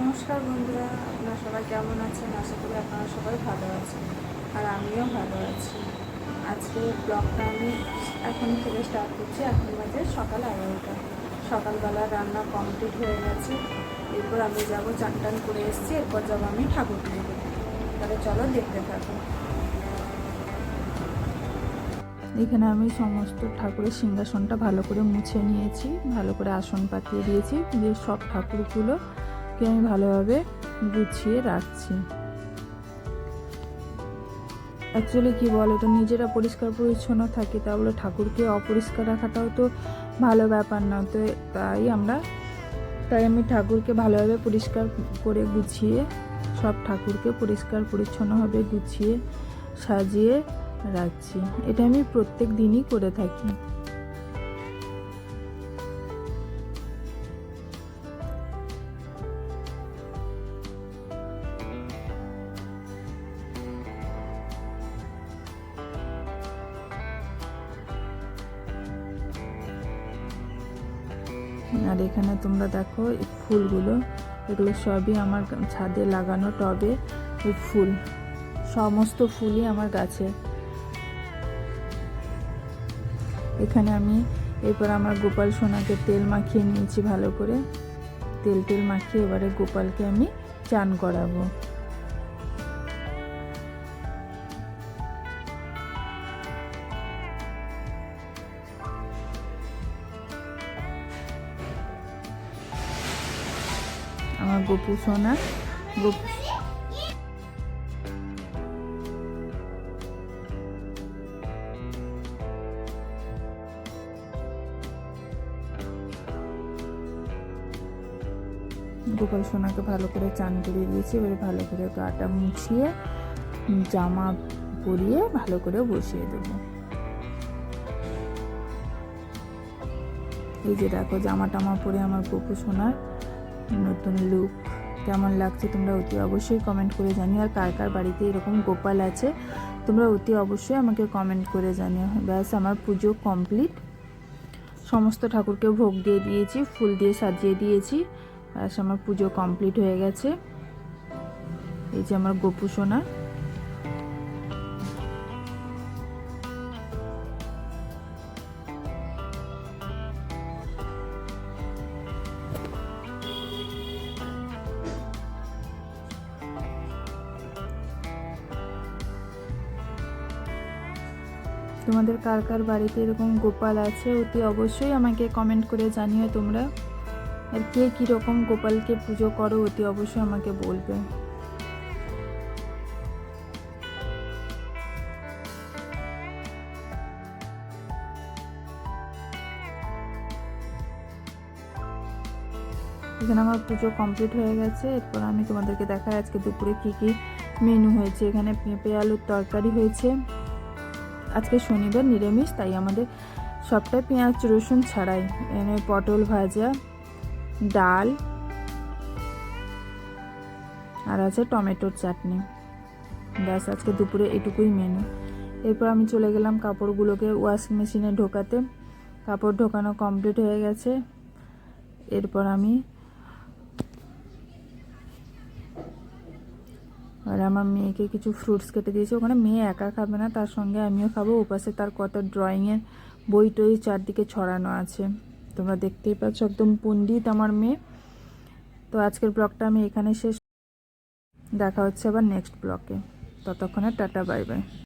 নমস্কার বন্ধুরা, আপনারা সবাই কেমন আছেন? আশা করি আপনারা সবাই ভালো আছেন। আর আমিও ভালো আছি। আজকে ব্লগটা আমি এখন থেকে স্টার্ট করছি। এখন বাজে সকাল এগারোটা। সকালবেলা রান্না কমপ্লিট হয়ে গেছে। এরপর আমি যাব চান টান করে এসেছি। এরপর যাব আমি ঠাকুর পুজো তাহলে চলো দেখতে থাকো। এখানে আমি সমস্ত ঠাকুরের সিংহাসনটা ভালো করে মুছে নিয়েছি। ভালো করে আসন পাতিয়ে দিয়েছি। দিয়ে সব ঠাকুরগুলোকে আমি ভালোভাবে গুছিয়ে রাখছি। অ্যাকচুয়ালি কি বলে তো, নিজেরা পরিষ্কার পরিচ্ছন্ন থাকি, তা বলে ঠাকুরকে অপরিষ্কার রাখাটাও তো ভালো ব্যাপার না। তো তাই আমরা, তাই আমি ঠাকুরকে ভালোভাবে পরিষ্কার করে গুছিয়ে, সব ঠাকুরকে পরিষ্কার পরিচ্ছন্নভাবে গুছিয়ে সাজিয়ে রাখছি। এটা আমি প্রত্যেক দিনই করে থাকি। আর এখানে তোমরা দেখো ফুলগুলো। এগুলো সবই আমার ছাদে লাগানো টবে ফুল। সমস্ত ফুলই আমার গাছে। এখানে আমি এরপর আমার গোপাল সোনাকে তেল মাখিয়ে নিয়েছি ভালো করে। তেল তেল মাখিয়ে এবারে গোপালকে আমি চান করাবো। আমার গোপু সোনা। গোপু গোপাল সোনাকে ভালো করে চান করিয়ে দিয়েছি, এবারে ভালো করে গাটা মুছিয়ে জামা পরিয়ে ভালো করে বসিয়ে দেবো। এই যে দেখো জামা টামা পরে আমার গোপু সোনার নতুন লুক কেমন লাগছে তোমরা অতি অবশ্যই কমেন্ট করে জানিও। আর কার কার বাড়িতে এরকম গোপাল আছে, তোমরা অতি অবশ্যই আমাকে কমেন্ট করে জানিও। ব্যাস, আমার পুজো কমপ্লিট সমস্ত ঠাকুরকে ভোগ দিয়ে দিয়েছি, ফুল দিয়ে সাজিয়ে দিয়েছি। ব্যাস, আমার পুজো কমপ্লিট হয়ে গেছে। এই যে আমার গোপু সোনা। তোমাদের কার কার বাড়িতে এরকম গোপাল আছে অতি অবশ্যই আমাকে কমেন্ট করে জানিও তোমরা। আর কে কীরকম গোপালকে পুজো করো অতি অবশ্যই আমাকে বলবে। এখানে আমার পুজো কমপ্লিট হয়ে গেছে। এরপর আমি তোমাদেরকে দেখাই আজকে দুপুরে কি কি মেনু হয়েছে। এখানে পেঁপে, আলুর তরকারি হয়েছে। আজকে শনিবার নিরামিষ, তাই আমাদের সবটাই পেঁয়াজ, রসুন ছাড়াই। এনে পটল ভাজা, ডাল, আর আছে টমেটোর চাটনি। ব্যাস, আজকে দুপুরে এটুকুই মেনু এরপর আমি চলে গেলাম কাপড়গুলোকে ওয়াশিং মেশিনে ঢোকাতে। কাপড় ঢোকানো কমপ্লিট হয়ে গেছে। এরপর আমি আর আমার মেয়েকে কিছু ফ্রুটস কেটে দিয়েছি। ওখানে মেয়ে একা খাবে না, তার সঙ্গে আমিও খাব। ওপাশে তার কত ড্রয়িংয়ের বই টই চারদিকে ছড়ানো আছে। তোমরা দেখতেই পাচ্ছ একদম পণ্ডিত আমার মেয়ে। তো আজকের ব্লগটা আমি এখানে শেষ। দেখা হচ্ছে আবার নেক্সট ব্লকে ততক্ষণে টাটা বাই বাই